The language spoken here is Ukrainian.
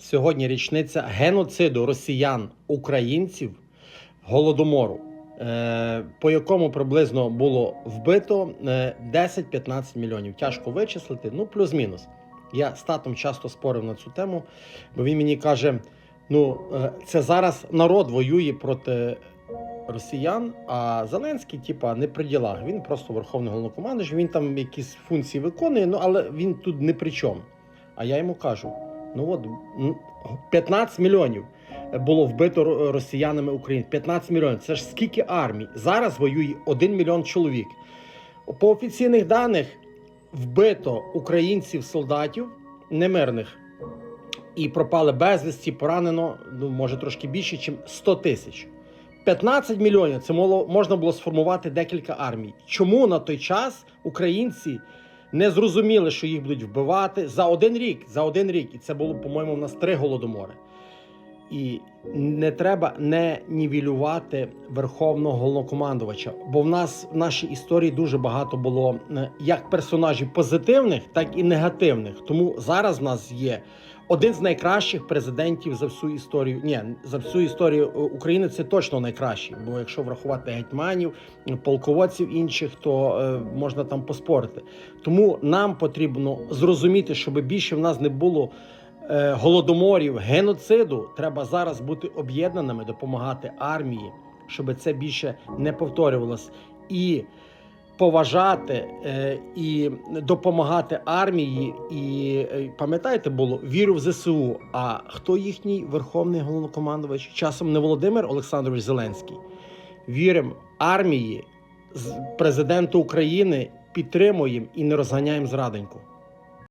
Сьогодні річниця геноциду росіян, українців, голодомору, е, по якому приблизно було вбито е, 10-15 мільйонів. Тяжко вичислити, ну плюс-мінус. Я з татом часто спорив на цю тему, бо він мені каже: ну, е, це зараз народ воює проти росіян, а Зеленський, типа, не при ділах. Він просто верховний головнокомандуючий, він там якісь функції виконує, ну але він тут не при чому. А я йому кажу: ну от 15 мільйонів було вбито росіянами України. 15 мільйонів. Це ж скільки армій? Зараз воює 1 мільйон чоловік. По офіційних даних вбито українців солдатів немирних і пропали безвісті, поранено, ну може трошки більше, ніж 100 тисяч. 15 мільйонів це можна було сформувати декілька армій. Чому на той час українці не зрозуміли, що їх будуть вбивати за один рік? За один рік, і це було, по-моєму, в нас три голодомори. І не треба не нівелювати верховного головнокомандувача, бо в нас в нашій історії дуже багато було е, як персонажів позитивних, так і негативних. Тому зараз в нас є один з найкращих президентів за всю історію. Ні, за всю історію е, України це точно найкращий. Бо якщо врахувати гетьманів, полководців інших, то е, можна там поспорити. Тому нам потрібно зрозуміти, щоб більше в нас не було голодоморів, геноциду. Треба зараз бути об'єднаними, допомагати армії, щоб це більше не повторювалось. І поважати е, і допомагати армії. І е, пам'ятаєте, було віру в ЗСУ. А хто їхній верховний головнокомандувач? Часом не Володимир Олександрович Зеленський. Віримо армії, президенту України, підтримуємо і не розганяємо зрадоньку.